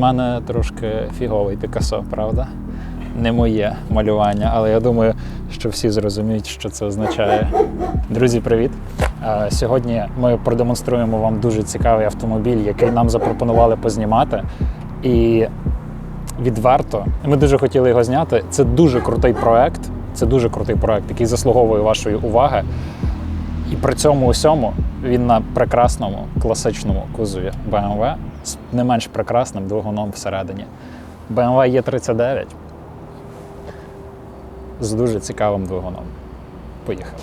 Мене трошки фіговий Пікассо, правда? Не моє малювання, але я думаю, що всі зрозуміють, що це означає. Друзі, привіт! Сьогодні ми продемонструємо вам дуже цікавий автомобіль, який нам запропонували познімати. І відверто, ми дуже хотіли його зняти. Це дуже крутий проект. Це дуже крутий проект, який заслуговує вашої уваги. І при цьому усьому він на прекрасному класичному кузові BMW з не менш прекрасним двигуном всередині. BMW E39 з дуже цікавим двигуном. Поїхали.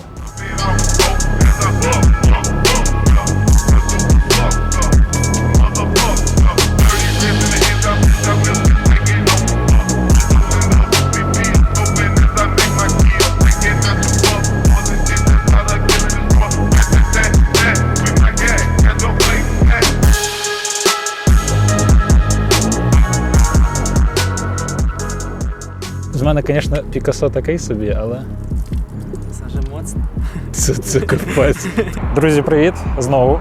Мене, звісно, Пікассо такий собі, але Це вже моцно. Це, це капець. Друзі, привіт знову.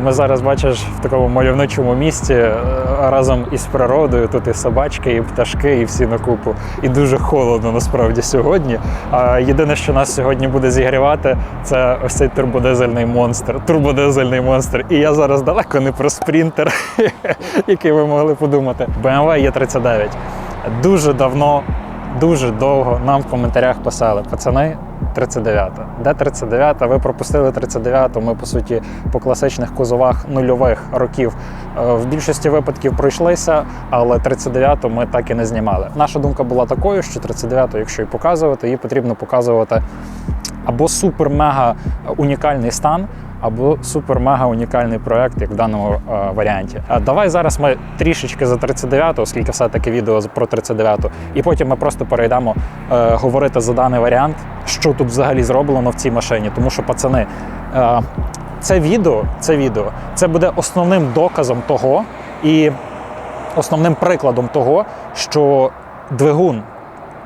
Ми зараз бачиш в такому мальовничому місті е, разом із природою. Тут і собачки, і пташки, і всі на купу. І дуже холодно насправді сьогодні. А єдине, що нас сьогодні буде зігрівати, це ось цей турбодизельний монстр. Турбодизельний монстр. І я зараз далеко не про спринтер, який ви могли подумати. BMW E39. Дуже давно дуже довго нам в коментарях писали: пацани, 39-та. Де 39-та? Ви пропустили 39-ту. Ми, по суті, по класичних кузовах нульових років е, в більшості випадків пройшлися, але 39-ту ми так і не знімали. Наша думка була такою, що 39-ту, якщо і показувати, її потрібно показувати або супер-мега унікальний стан. Або супер-мега унікальний проект, як в даному е, варіанті. А давай зараз ми трішечки за 39-ту, оскільки все-таки відео про 39-ту, і потім ми просто перейдемо е, говорити за даний варіант, що тут взагалі зроблено в цій машині. Тому що, пацани, е, це відео, це відео, це буде основним доказом того і основним прикладом того, що двигун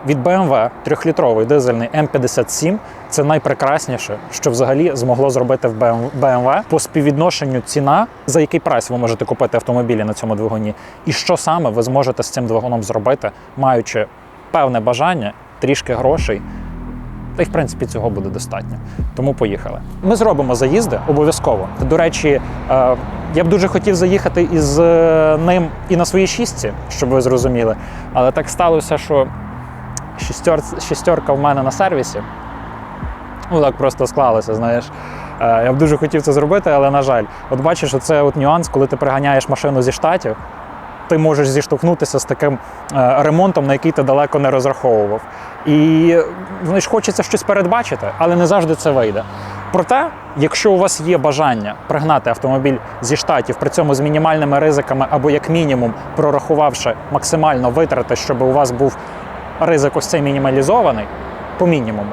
від BMW трьохлітровий дизельний М57 це найпрекрасніше, що взагалі змогло зробити в BMW по співвідношенню ціна, за який прайс ви можете купити автомобілі на цьому двигуні, і що саме ви зможете з цим двигуном зробити, маючи певне бажання, трішки грошей. Та й в принципі цього буде достатньо. Тому поїхали. Ми зробимо заїзди обов'язково. До речі, е, я б дуже хотів заїхати із е, ним і на своїй шістці, щоб ви зрозуміли. Але так сталося, що шістьор, шістерка в мене на сервісі. Ну так просто склалося, знаєш. Е, Я б дуже хотів це зробити, але на жаль, от бачиш, оце от нюанс, коли ти приганяєш машину зі штатів, ти можеш зіштовхнутися з таким е, ремонтом, на який ти далеко не розраховував. І знаєш, хочеться щось передбачити, але не завжди це вийде. Проте, якщо у вас є бажання пригнати автомобіль зі штатів, при цьому з мінімальними ризиками, або як мінімум прорахувавши максимально витрати, щоб у вас був ризик ось цей мінімалізований, по мінімуму,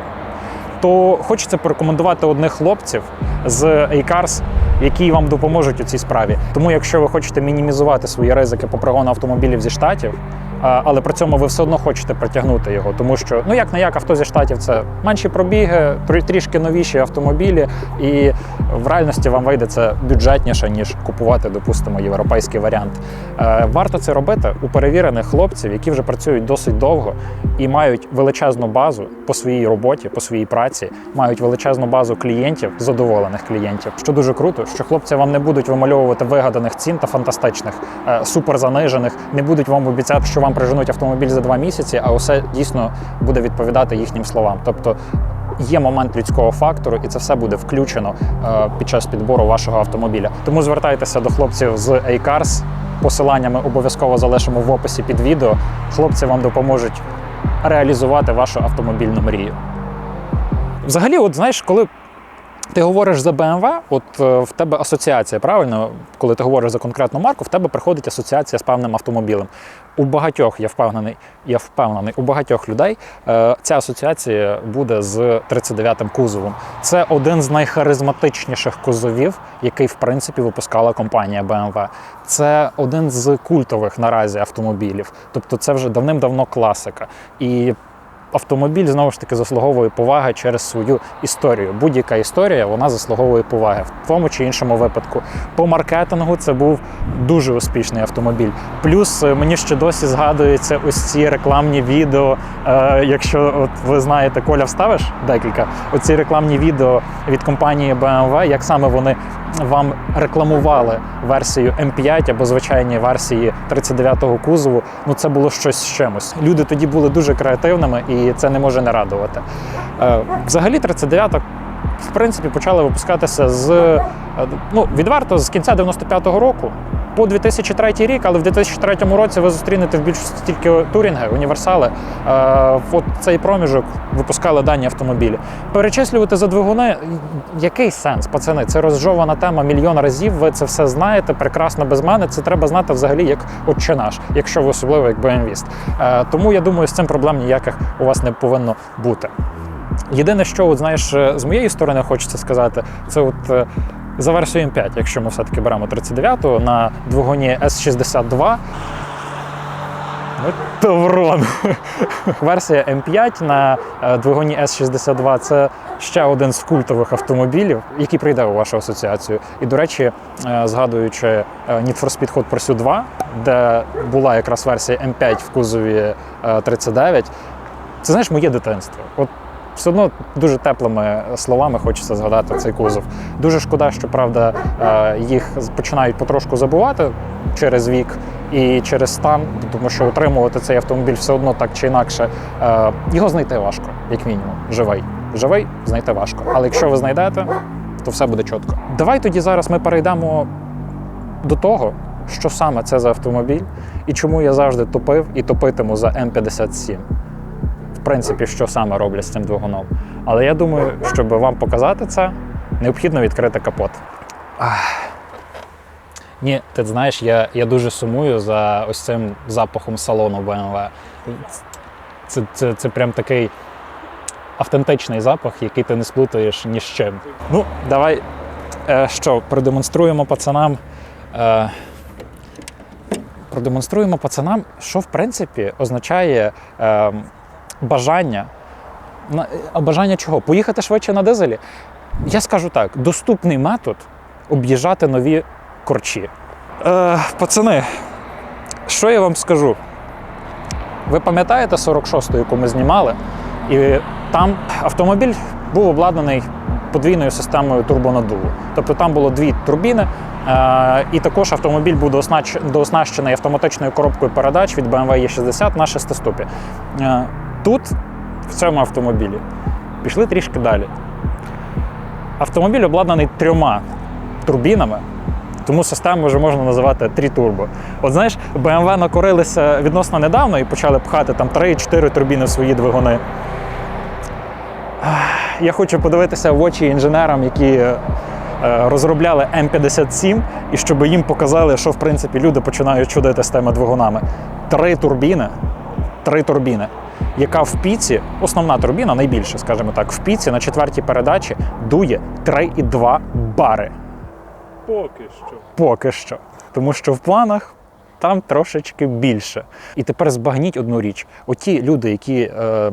то хочеться порекомендувати одних хлопців з A-Cars, які вам допоможуть у цій справі. Тому, якщо ви хочете мінімізувати свої ризики по пригону автомобілів зі штатів, але при цьому ви все одно хочете притягнути його, тому що ну як не як авто зі штатів це менші пробіги, трі- трішки новіші автомобілі, і в реальності вам вийде це бюджетніше ніж купувати, допустимо, європейський варіант. Е, Варто це робити у перевірених хлопців, які вже працюють досить довго і мають величезну базу по своїй роботі, по своїй праці, мають величезну базу клієнтів, задоволених клієнтів. Що дуже круто, що хлопці вам не будуть вимальовувати вигаданих цін та фантастичних, е, суперзанижених, не будуть вам обіцяти, що вам приженуть автомобіль за два місяці, а усе дійсно буде відповідати їхнім словам. Тобто є момент людського фактору, і це все буде включено е, під час підбору вашого автомобіля. Тому звертайтеся до хлопців з A-Cars. Посилання ми обов'язково залишимо в описі під відео. Хлопці вам допоможуть реалізувати вашу автомобільну мрію. Взагалі, от знаєш, коли ти говориш за BMW, от е, в тебе асоціація, правильно? Коли ти говориш за конкретну марку, в тебе приходить асоціація з певним автомобілем. У багатьох, я впевнений, я впевнений, у багатьох людей е, ця асоціація буде з 39-м кузовом. Це один з найхаризматичніших кузовів, який в принципі випускала компанія BMW. Це один з культових наразі автомобілів. Тобто, це вже давним-давно класика. І автомобіль знову ж таки заслуговує поваги через свою історію. Будь-яка історія вона заслуговує поваги в тому чи іншому випадку. По маркетингу це був дуже успішний автомобіль. Плюс е, мені ще досі згадуються ось ці рекламні відео. Е, якщо от ви знаєте, Коля вставиш декілька, оці рекламні відео від компанії BMW, як саме вони вам рекламували версію М5 або звичайні версії 39-го кузову, ну це було щось з чимось. Люди тоді були дуже креативними, і це не може не радувати. Е, Взагалі, 39-та в принципі почали випускатися з е, ну відверто з кінця 95-го року. По 2003 рік, але в 2003 році ви зустрінете в більшості тільки турінги, універсали. Е, от цей проміжок випускали дані автомобілі. Перечислювати за двигуни, який сенс, пацани? Це розжована тема мільйон разів. Ви це все знаєте прекрасно без мене. Це треба знати взагалі як отче наш, якщо ви особливо як БМВіст. Е, тому я думаю, з цим проблем ніяких у вас не повинно бути. Єдине, що от, знаєш, е, з моєї сторони хочеться сказати, це от. е, За версією М5, якщо ми все-таки беремо 39-ту на двигуні S62. Ну, Таврон. Версія М5 на е, двигуні S62 це ще один з культових автомобілів, який прийде у вашу асоціацію. І, до речі, згадуючи Need for Speed Hot Pursuit 2, де була якраз версія М5 в кузові е, 39, це знаєш моє дитинство. От все одно дуже теплими словами хочеться згадати цей кузов. Дуже шкода, що правда е, їх починають потрошку забувати через вік і через стан, тому що утримувати цей автомобіль все одно так чи інакше. е, Його знайти важко, як мінімум. Живий. Живий знайти важко. Але якщо ви знайдете, то все буде чітко. Давай тоді зараз ми перейдемо до того, що саме це за автомобіль і чому я завжди топив і топитиму за М57 в принципі, що саме роблять з цим двигуном. Але я думаю, щоб вам показати це, необхідно відкрити капот. Ах. Ні, ти знаєш, я, я дуже сумую за ось цим запахом салону BMW. Це, це, це прям такий автентичний запах, який ти не сплутаєш ні з чим. Ну, давай е, що, продемонструємо пацанам. Е, продемонструємо пацанам, що в принципі означає е, бажання. Бажання чого? Поїхати швидше на дизелі? Я скажу так: доступний метод об'їжджати нові корчі. Е, пацани, що я вам скажу? Ви пам'ятаєте 46-ту, яку ми знімали? І там автомобіль був обладнаний подвійною системою турбонаддуву. Тобто там було дві турбіни, е, і також автомобіль був дооснащ- дооснащений автоматичною коробкою передач від BMW E60 на шестиступі. Е, Тут, в цьому автомобілі, пішли трішки далі. Автомобіль обладнаний трьома турбінами, тому систему вже можна називати трітурбо. От знаєш, BMW накорилися відносно недавно і почали пхати там 3-4 турбіни в свої двигуни. Я хочу подивитися в очі інженерам, які е, розробляли М57, і щоб їм показали, що в принципі люди починають чудити з тими двигунами. Три турбіни, три турбіни, яка в піці, основна турбіна, найбільше, скажімо так, в піці на четвертій передачі дує 3,2 бари. Поки що. Поки що. Тому що в планах там трошечки більше. І тепер збагніть одну річ: оті люди, які е,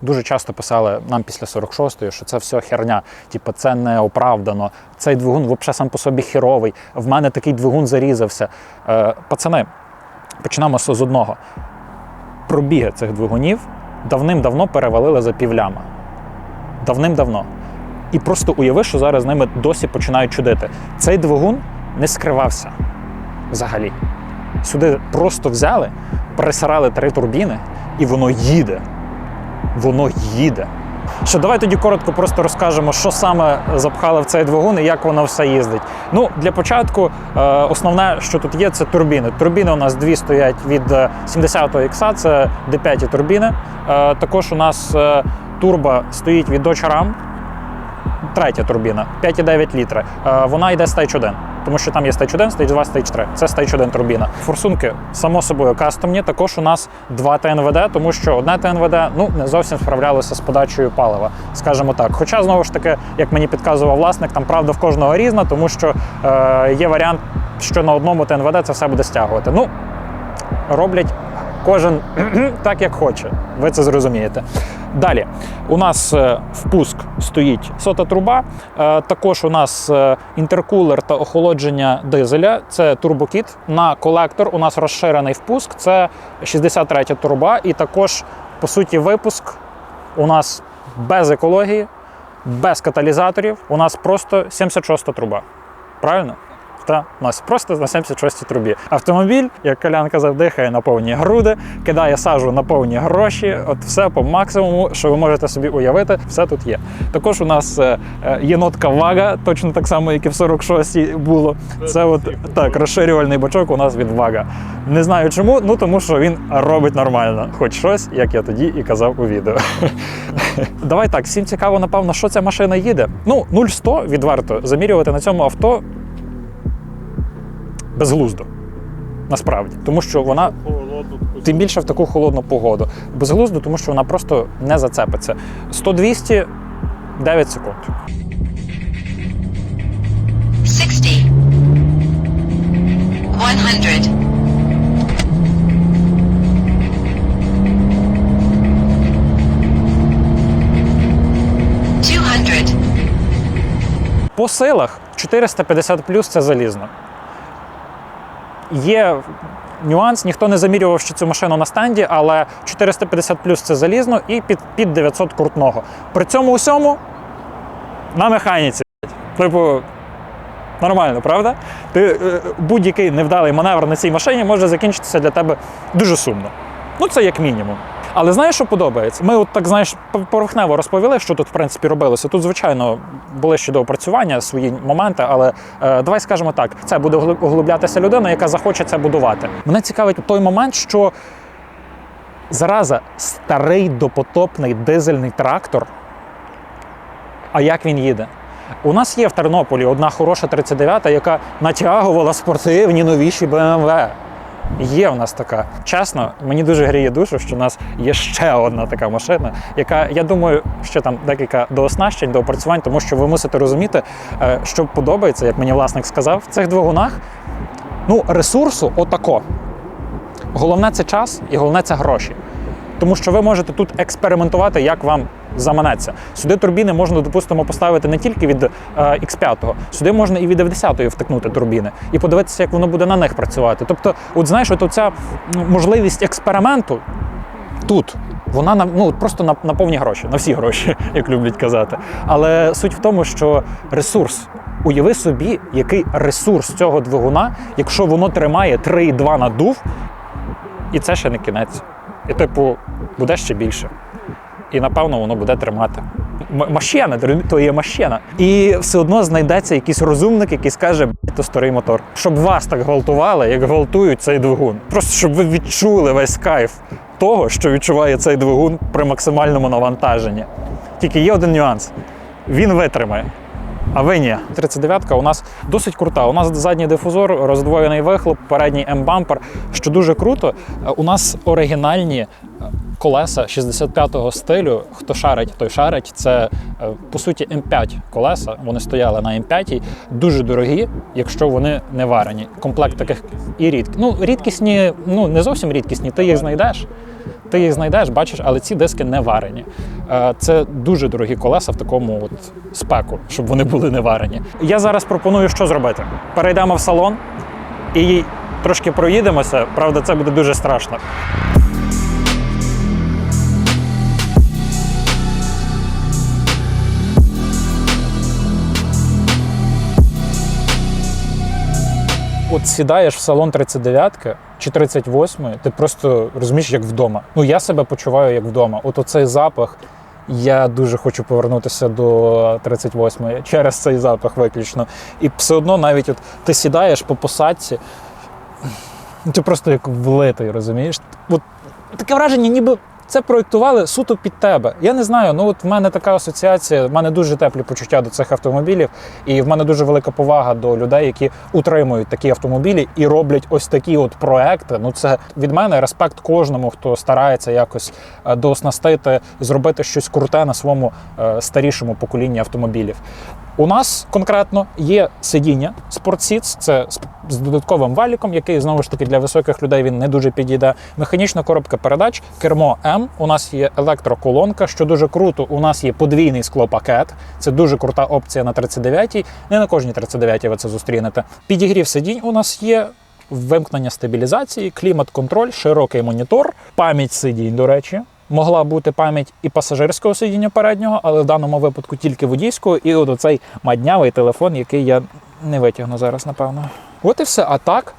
дуже часто писали нам після 46-ї, що це все херня, типу, це не оправдано, цей двигун взагалі сам по собі херовий, в мене такий двигун зарізався. Е, пацани, почнемо з з одного. Пробіги цих двигунів давним-давно перевалили за півляма. Давним-давно. І просто уяви, що зараз з ними досі починають чудити. Цей двигун не скривався взагалі. Сюди просто взяли, пересирали три турбіни, і воно їде. Воно їде. Що давай тоді коротко просто розкажемо, що саме запхали в цей двигун і як воно все їздить. Ну, для початку, е, основне, що тут є, це турбіни. Турбіни у нас дві стоять від е, 70-го ікса, це D5 турбіни. Е, також у нас турба стоїть від Dodge третя турбіна 5,9 літри. Е, Вона йде Stage 1, тому що там є Stage 1, Stage 2, Stage 3. Це Stage 1 турбіна. Форсунки, само собою, кастомні. Також у нас два ТНВД, тому що одне ТНВД ну, не зовсім справлялося з подачею палива, скажімо так. Хоча, знову ж таки, як мені підказував власник, там правда в кожного різна, тому що е, є варіант, що на одному ТНВД це все буде стягувати. Ну, роблять кожен так, як хоче. Ви це зрозумієте. Далі у нас е, впуск стоїть сота труба. Е, Також у нас е, інтеркулер та охолодження дизеля. Це турбокіт. На колектор у нас розширений впуск. Це 63 труба. І також, по суті, випуск у нас без екології, без каталізаторів. У нас просто 76 труба. Правильно? Та нас просто на 76 трубі. Автомобіль, як Колян казав, дихає на повні груди, кидає сажу на повні гроші. От все по максимуму, що ви можете собі уявити, все тут є. Також у нас е, е, єнотка вага, точно так само, як і в 46-й було. Це от так, розширювальний бачок у нас від вага. Не знаю чому, ну тому що він робить нормально, хоч щось, як я тоді і казав у відео. Давай так, всім цікаво, напевно, що ця машина їде. Ну, 0-100 відверто замірювати на цьому авто безглуздо. Насправді, тому що вона тим більше в таку холодну погоду. Безглуздо, тому що вона просто не зацепиться. 100-200 9 секунд. 60 100 200 По силах 450 плюс це залізно. Є нюанс, ніхто не замірював ще цю машину на стенді, але 450 плюс це залізно і під, під 900 крутного. При цьому усьому на механіці. Типу, нормально, правда? Ти, е, будь-який невдалий маневр на цій машині може закінчитися для тебе дуже сумно. Ну, це як мінімум. Але знаєш, що подобається? Ми от так знаєш поверхнево розповіли, що тут в принципі робилося. Тут, звичайно, були ще до опрацювання свої моменти, але е, давай скажемо так: це буде углублятися людина, яка захоче це будувати. Мене цікавить той момент, що зараза старий допотопний дизельний трактор. А як він їде? У нас є в Тернополі одна хороша 39-та, яка натягувала спортивні новіші BMW. Є в нас така. Чесно, мені дуже гріє душу, що в нас є ще одна така машина, яка, я думаю, ще там декілька дооснащень, доопрацювань, тому що ви мусите розуміти, е, що подобається, як мені власник сказав, в цих двигунах ну, ресурсу отако. Головне це час і головне це гроші. Тому що ви можете тут експериментувати, як вам заманеться. Сюди турбіни можна, допустимо, поставити не тільки від е, X5, сюди можна і від F10 втикнути турбіни і подивитися, як воно буде на них працювати. Тобто, от знаєш, от ця можливість експерименту тут. Вона на ну просто на, на повні гроші, на всі гроші, як люблять казати. Але суть в тому, що ресурс. Уяви собі, який ресурс цього двигуна, якщо воно тримає 3,2 надув, і це ще не кінець. І, типу, буде ще більше. І напевно воно буде тримати. Машина, то є машина. І все одно знайдеться якийсь розумник, який скаже, «Б**, то старий мотор. Щоб вас так гвалтували, як гвалтують цей двигун. Просто щоб ви відчули весь кайф того, що відчуває цей двигун при максимальному навантаженні. Тільки є один нюанс: він витримає. А ви ні. 39-ка у нас досить крута. У нас задній дифузор, роздвоєний вихлоп, передній М-бампер. Що дуже круто, у нас оригінальні е, колеса 65-го стилю. Хто шарить, той шарить. Це е, по суті М5 колеса. Вони стояли на М5, дуже дорогі, якщо вони не варені. Комплект таких і рідкі. Ну, рідкісні, ну не зовсім рідкісні, ти їх знайдеш. Ти їх знайдеш, бачиш, але ці диски не варені. Е, Це дуже дорогі колеса в такому от спеку, щоб вони були не варені. Я зараз пропоную, що зробити. Перейдемо в салон і трошки проїдемося. Правда, це буде дуже страшно. От сідаєш в салон 39-ки чи 38-ї, ти просто розумієш, як вдома. Ну я себе почуваю як вдома. От оцей запах. Я дуже хочу повернутися до 38-ї через цей запах виключно. І все одно, навіть от ти сідаєш по посадці, ну, ти просто як влитий, розумієш? От таке враження, ніби це проєктували суто під тебе. Я не знаю, ну от в мене така асоціація, в мене дуже теплі почуття до цих автомобілів, і в мене дуже велика повага до людей, які утримують такі автомобілі і роблять ось такі от проекти. Ну це від мене респект кожному, хто старається якось е, дооснастити, зробити щось круте на своєму е, старішому поколінні автомобілів. У нас конкретно є сидіння Sportseats, це з додатковим валіком, який знову ж таки для високих людей він не дуже підійде. Механічна коробка передач, кермо М. У нас є електроколонка, що дуже круто. У нас є подвійний склопакет. Це дуже крута опція на 39-й. Не на кожній 39-й ви це зустрінете. Підігрів сидінь у нас є. Вимкнення стабілізації, клімат-контроль, широкий монітор, пам'ять сидінь, до речі. Могла бути пам'ять і пасажирського сидіння переднього, але в даному випадку тільки водійського, і от оцей маднявий телефон, який я не витягну зараз, напевно. От і все. А так,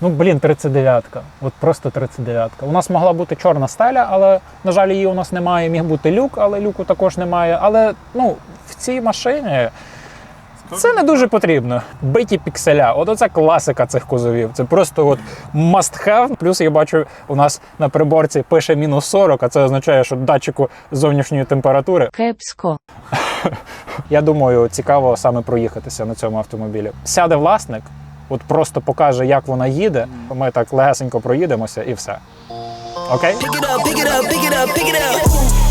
ну блін, 39-ка. От просто 39-ка. У нас могла бути чорна стеля, але, на жаль, її у нас немає. Міг бути люк, але люку також немає. Але ну, в цій машині це не дуже потрібно. Биті пікселя. От оце класика цих кузовів. Це просто от must have. Плюс я бачу, у нас на приборці пише мінус 40, а це означає, що датчику зовнішньої температури. Кепсько. Я думаю, цікаво саме проїхатися на цьому автомобілі. Сяде власник, от просто покаже, як вона їде. Ми так легесенько проїдемося і все. Окей?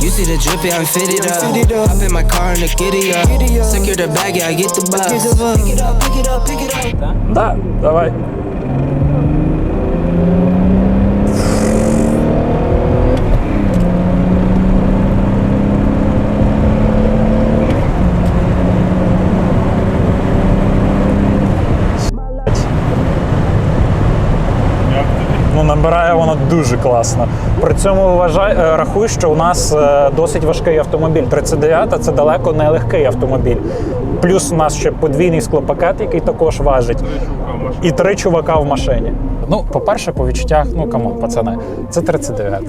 You see the drip, I'm fitted up. Hop in my car and the giddy up. Secure the bag, yeah, I get the bus. Pick it up, pick it up, pick it up. That, alright. Дуже класно. При цьому вважай, е, рахуй, що у нас е, досить важкий автомобіль. 39 це далеко не легкий автомобіль. Плюс у нас ще подвійний склопакет, який також важить. І три чувака в машині. Ну, по-перше, по відчуттях, ну камон, пацани, це 39.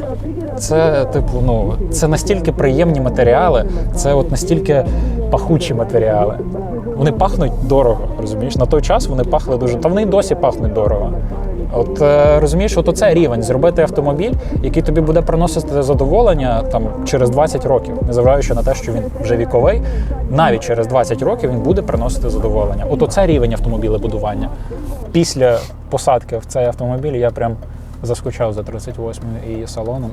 Це, типу, ну, це настільки приємні матеріали, це от настільки пахучі матеріали. Вони пахнуть дорого, розумієш? На той час вони пахли дуже. Та вони й досі пахнуть дорого. От е, розумієш, от оце рівень зробити автомобіль, який тобі буде приносити задоволення там через 20 років, незважаючи на те, що він вже віковий, навіть через 20 років він буде приносити задоволення. От оце рівень автомобілебудування. Після посадки в цей автомобіль я прям заскучав за 38 і салоном.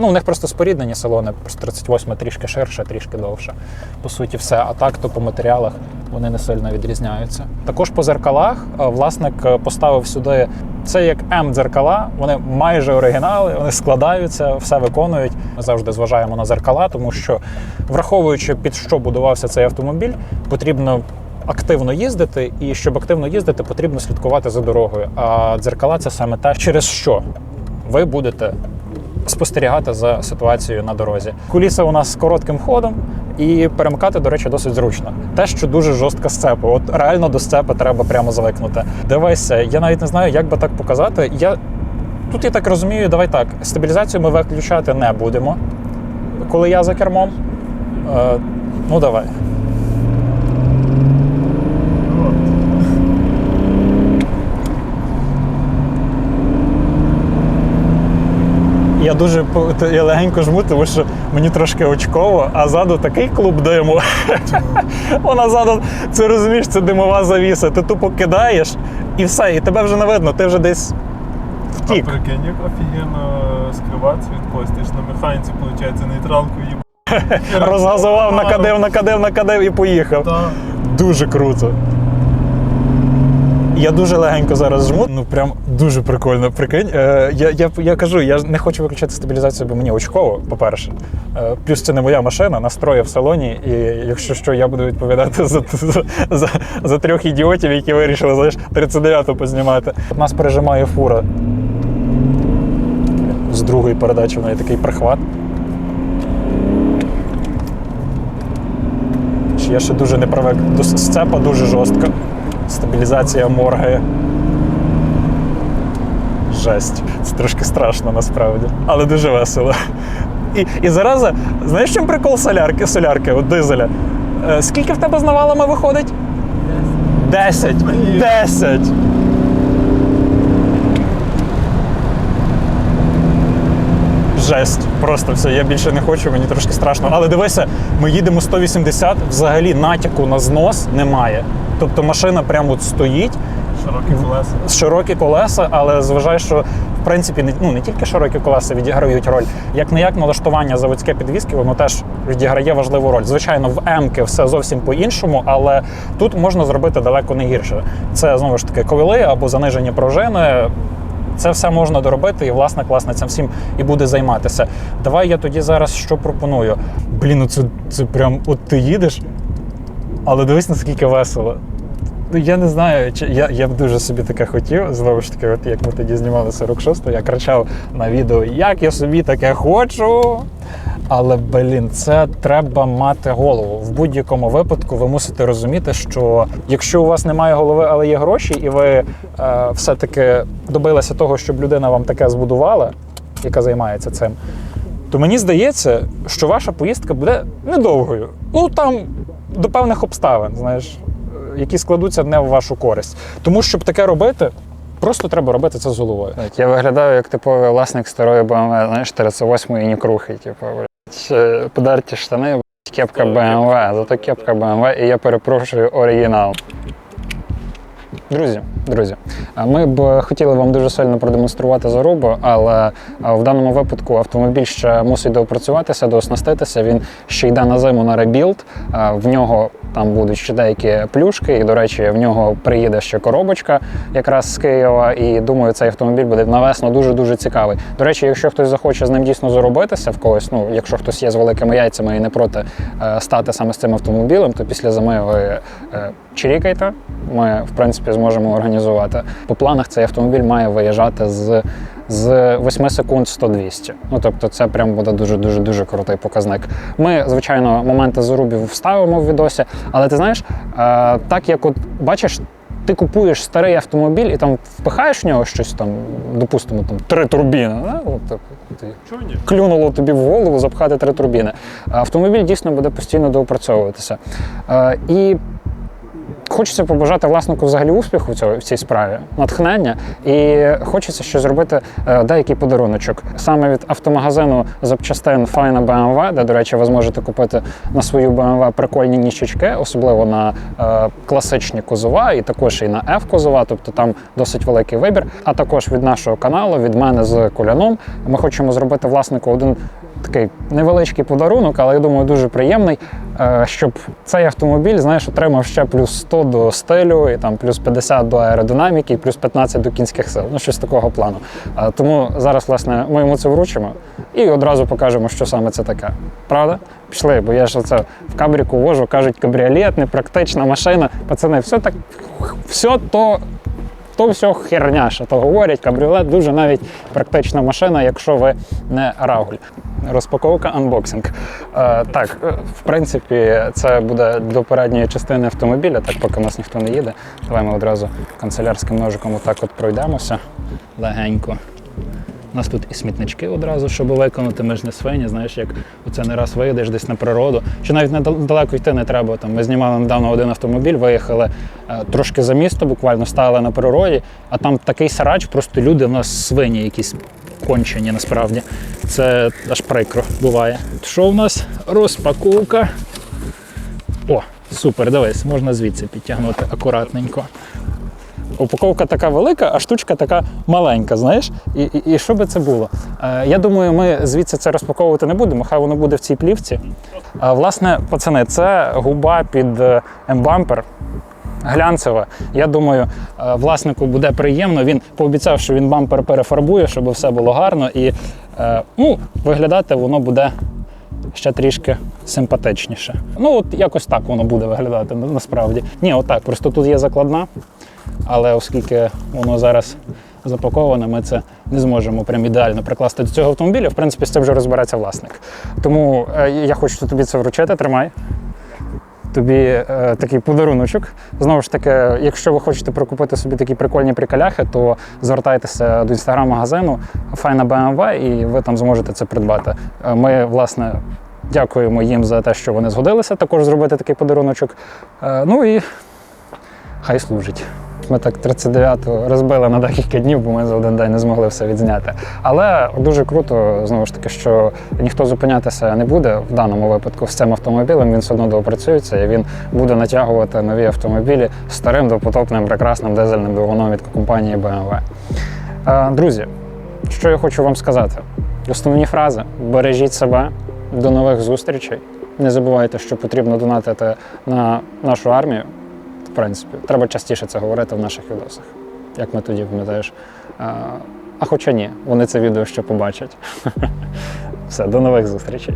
Ну, у них просто споріднені салони, просто 38 трішки ширше, трішки довше. По суті, все. А так, то по матеріалах вони не сильно відрізняються. Також по зеркалах е, власник е, поставив сюди це як М-дзеркала, вони майже оригінали, вони складаються, все виконують. Ми завжди зважаємо на зеркала, тому що, враховуючи під що будувався цей автомобіль, потрібно. Активно їздити, і щоб активно їздити, потрібно слідкувати за дорогою. А дзеркала це саме те, через що ви будете спостерігати за ситуацією на дорозі. Куліса у нас з коротким ходом, і перемикати, до речі, досить зручно. Те, що дуже жорстка сцепа. От реально до сцепи треба прямо звикнути. Дивися, я навіть не знаю, як би так показати. Я тут я так розумію, давай так. Стабілізацію ми виключати не будемо, коли я за кермом. Е, ну давай. Я дуже я легенько жму, тому що мені трошки очково, а ззаду такий клуб диму. Вона ззаду, це розумієш, це димова завіса. Ти тупо кидаєш і все, і тебе вже не видно, ти вже десь А прикинь, як офігенно скриватися від когось. Ти ж на механіці, виходить, нейтралку їм. Розгазував, накадив, накадив, накадив і поїхав. Дуже круто. Я дуже легенько зараз жму. Ну прям дуже прикольно. Прикинь. Е, я, я, я кажу, я не хочу виключати стабілізацію, бо мені очково, по-перше. Е, плюс це не моя машина, настрої в салоні. І якщо що, я буду відповідати за, за, за, за трьох ідіотів, які вирішили знаєш, 39-ту познімати. Нас пережимає фура. З другої передачі в неї такий прихват. Я ще дуже не привик сцепа дуже жорстко. Стабілізація моргає. Жесть. Це трошки страшно насправді, але дуже весело. І, і зараза, знаєш, чим прикол солярки, солярки, от дизеля? Е, скільки в тебе з навалами виходить? Десять. Десять. Жесть. Просто все, я більше не хочу, мені трошки страшно. Але дивися, ми їдемо 180, взагалі натяку на знос немає. Тобто машина прямо от стоїть, Широкі колеса. широкі колеса, але зважаю, що в принципі не, ну, не тільки широкі колеса відіграють роль, як не як налаштування заводське підвіски, воно теж відіграє важливу роль. Звичайно, в М-ки все зовсім по-іншому, але тут можна зробити далеко не гірше. Це знову ж таки ковили або занижені пружини. Це все можна доробити, і власне класне цим всім і буде займатися. Давай я тоді зараз що пропоную. Блін, ну це, це прям от ти їдеш, але дивись, наскільки весело. Ну, я не знаю, чи я, я б дуже собі таке хотів. Знову ж таки, от як ми тоді знімали 46-го, я кричав на відео, як я собі таке хочу. Але блін, це треба мати голову. В будь-якому випадку ви мусите розуміти, що якщо у вас немає голови, але є гроші, і ви е, все-таки добилися того, щоб людина вам таке збудувала, яка займається цим, то мені здається, що ваша поїздка буде недовгою. Ну там до певних обставин, знаєш, які складуться не в вашу користь. Тому щоб таке робити. Просто треба робити це з головою. Я виглядаю як типовий власник старої BMW, знаєш, 38-ї нікрухи, типу, блядь, подерті штани, кепка BMW, зато кепка BMW, і я перепрошую оригінал. Друзі, друзі, ми б хотіли вам дуже сильно продемонструвати зарубу, але в даному випадку автомобіль ще мусить доопрацюватися, дооснаститися. Він ще йде на зиму на ребілд. В нього там будуть ще деякі плюшки, і, до речі, в нього приїде ще коробочка якраз з Києва. І думаю, цей автомобіль буде навесно дуже дуже цікавий. До речі, якщо хтось захоче з ним дійсно заробитися в когось, ну якщо хтось є з великими яйцями і не проти е, стати саме з цим автомобілем, то після зими ви е, чирікайте. Ми, в принципі, зможемо організувати. По планах цей автомобіль має виїжджати з, з 8 секунд 100-200. Ну тобто, це прям буде дуже дуже дуже крутий показник. Ми, звичайно, моменти зарубів вставимо в відосі, але ти знаєш, е, так як от бачиш. Ти купуєш старий автомобіль і там впихаєш в нього щось там, допустимо, там три турбіни. Да? От, так, ти клюнуло тобі в голову запхати три турбіни. Автомобіль дійсно буде постійно доопрацьовуватися. Е, І хочеться побажати власнику взагалі успіху в цьо- в цій справі, натхнення, і хочеться ще зробити е, деякий подаруночок. Саме від автомагазину запчастин Файна BMW, де, до речі, ви зможете купити на свою BMW прикольні ніщички, особливо на е, класичні кузова, і також і на F кузова, тобто там досить великий вибір. А також від нашого каналу, від мене з Куляном, ми хочемо зробити власнику один такий невеличкий подарунок, але я думаю, дуже приємний, е, щоб цей автомобіль, знаєш, отримав ще плюс 100 до стилю, і там плюс 50 до аеродинаміки, і плюс 15 до кінських сил. Ну, щось такого плану. Е, Тому зараз, власне, ми йому це вручимо і одразу покажемо, що саме це таке. Правда? Пішли, бо я ж це в кабріку вожу, кажуть, кабріолет, непрактична машина. Пацани, все так, все то то все херня, що то говорять. Кабріолет дуже навіть практична машина, якщо ви не рагуль. Розпаковка анбоксинг. Е, так, е, в принципі, це буде до передньої частини автомобіля, так поки нас ніхто не їде. Давай ми одразу канцелярським ножиком отак от пройдемося легенько. Нас тут і смітнички одразу, щоб виконати. Ми ж не свині, знаєш, як оце не раз виїдеш десь на природу. Чи навіть недалеко йти не треба. Там ми знімали недавно один автомобіль, виїхали е, трошки за місто, буквально стали на природі, а там такий сарач, просто люди в нас свині якісь кончені насправді. Це аж прикро буває. Що у нас? Розпаковка. О, супер, дивись, можна звідси підтягнути акуратненько. Упаковка така велика, а штучка така маленька, знаєш? І, і, і що би це було? Е, я думаю, ми звідси це розпаковувати не будемо, хай воно буде в цій плівці. Е, власне, пацани, це губа під ембампер. Глянцева. Я думаю, е, власнику буде приємно. Він пообіцяв, що він бампер перефарбує, щоб все було гарно. І е, ну, виглядати воно буде ще трішки симпатичніше. Ну, от якось так воно буде виглядати насправді. Ні, отак. Просто тут є закладна, але оскільки воно зараз запаковане, ми це не зможемо прям ідеально прикласти до цього автомобіля. В принципі, з цим вже розбереться власник. Тому е, я хочу тобі це вручити, тримай. Тобі е, такий подаруночок. Знову ж таки, якщо ви хочете прикупити собі такі прикольні приколяхи, то звертайтеся до інстаграм-магазину Файна BMW і ви там зможете це придбати. Е, Ми, власне, дякуємо їм за те, що вони згодилися також зробити такий подаруночок. Е, ну і хай служить. Ми так 39-ту розбили на декілька днів, бо ми за один день не змогли все відзняти. Але дуже круто, знову ж таки, що ніхто зупинятися не буде в даному випадку з цим автомобілем. Він все одно доопрацюється і він буде натягувати нові автомобілі старим допотопним прекрасним дизельним двигуном від компанії BMW. Е, Друзі, що я хочу вам сказати? Основні фрази: бережіть себе, до нових зустрічей. Не забувайте, що потрібно донатити на нашу армію. В принципі, треба частіше це говорити в наших відосах, як ми тоді пам'ятаєш. А хоча ні, вони це відео ще побачать. Все, до нових зустрічей.